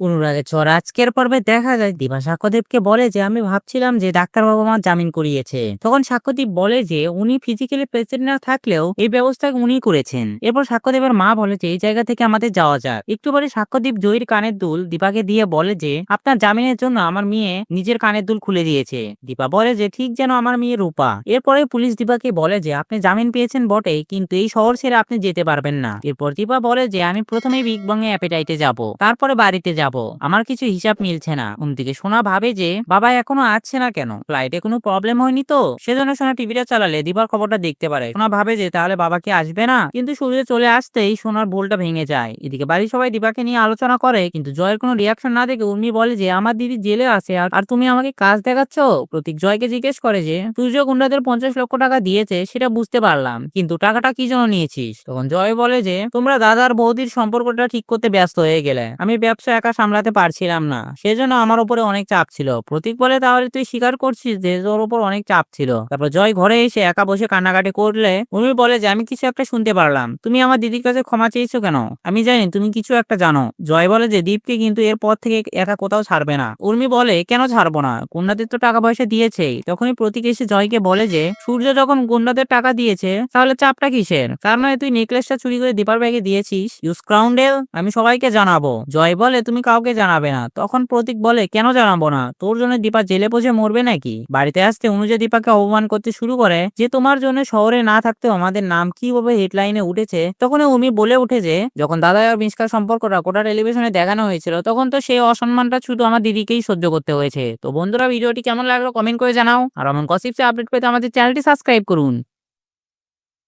অনুরাগের চর। আজকের পর্বে দেখা যায় দিবা সাক্ষ্যদেবকে বলে যে, আমি ভাবছিলাম যে ডাক্তার বাবা মা জামিন করিয়েছে। তখন সাক্ষ্যদীপ বলে যে, উনি ফিজিক্যালি প্রেসেন্ট না থাকলেও এই ব্যবস্থা উনি করেছেন। এরপর সাক্ষ্যদেবের মা বলে যে, এই জায়গা থেকে আমাদের যাওয়া যাক। একটু পরে সাক্ষ্যদীপ জয়ীর কানের দুল দীপাকে দিয়ে বলে যে, আপনার জামিনের জন্য আমার মেয়ে নিজের কানের দুল খুলে দিয়েছে। দীপা বলে যে, ঠিক যেন আমার মেয়ে রূপা। এরপরে পুলিশ দীপাকে বলে যে, আপনি জামিন পেয়েছেন বটে, কিন্তু এই শহর ছেড়ে আপনি যেতে পারবেন না। এরপর দীপা বলে যে, আমি প্রথমে বিগ বং এ অ্যাপেটাইটে যাব, তারপরে বাড়িতে যাব। আমার কিছু হিসাব মিলছে না। অন্যদিকে সোনা ভাবে যে, বাবা এখনও আসছে না কেন? ফ্লাইটে কোনো প্রবলেম হয়নি তো? সেজন্য সোনা টিভিটা চালালে, দিবার খবরটা দেখতে পারে। সোনা ভাবে যে, তাহলে বাবা কি আসবে না? কিন্তু সূর্য চলে আসতেই সোনার ভুলটা ভেঙে যায়। এদিকে বাড়ির সবাই দিবাকে নিয়ে আলোচনা করে, কিন্তু জয়ের কোনো রিয়াকশন না দেখে উর্মি বলে যে, আমার দিদি জেলে আছে আর তুমি আমাকে কাজ দেখাচ্ছ? প্রতীক জয়কে জিজ্ঞেস করে যে, সূর্য গুন্ডাদের পঞ্চাশ লক্ষ টাকা দিয়েছে, সেটা বুঝতে পারলাম, কিন্তু টাকাটা কি জন্য নিয়েছিস? তখন জয় বলে যে, তোমরা দাদার বৌদির সম্পর্কটা ঠিক করতে ব্যস্ত হয়ে গেলে। আমি ব্যবসা একা সামলাতে পারছিলাম না। সেজন্য আমার উপরে অনেক চাপ ছিল। প্রতীক বলে, তাহলে তুই স্বীকার করছিস যে তোর উপর অনেক চাপ ছিল? তারপর জয় ঘরে এসে একা বসে কান্নাকাটি করলে উর্মি বলে, যে আমি কিছু একটা শুনতে পারলাম। তুমি আমার দিদির কাছে ক্ষমা চেয়েছো কেন? আমি জানি তুমি কিছু একটা জানো। জয় বলে যে, দীপকে কিন্তু এরপর থেকে একা কোথাও ছাড়বে না। উর্মি বলে, কেন ছাড়বো না? কন্যাদের তো টাকা পয়সা দিয়েছেই। তখনই প্রতীক এসে জয়কে বলে যে, সূর্য যখন গুন্ডাদের টাকা দিয়েছে, তাহলে চাপটা কিসের? তার নয় তুই নেকলেসটা চুরি করে দীপার ব্যাগে দিয়েছিস? ইউস ক্রাউন্ডেল আমি সবাইকে জানাব। জয় বলে, তুমি কাউকে জানাবে না। তখন প্রতীক বলে, কেন জানাব না? তোর জন্য দীপা জেলে পচে মরবে নাকি? বাড়িতে আসতে অনুজা দীপাকে অপমান করতে শুরু করে যে, তোমার জন্য শহরে না থাকতেও আমাদের নাম কীভাবে হেডলাইনে উঠেছে? তখন উমি বলে উঠে যে, যখন দাদা আর মিসকার সম্পর্কটা কোটা টেলিভিশনে দেখানো হয়েছিল, তখন তো সেই অসম্মানটা শুধু আমার দিদিকেই সহ্য করতে হয়েছে। তো বন্ধুরা, ভিডিওটি কেমন লাগল কমেন্ট করে জানাও। আর এমন গসিপসে আপডেট পেতে আমাদের চ্যানেলটি সাবস্ক্রাইব করুন।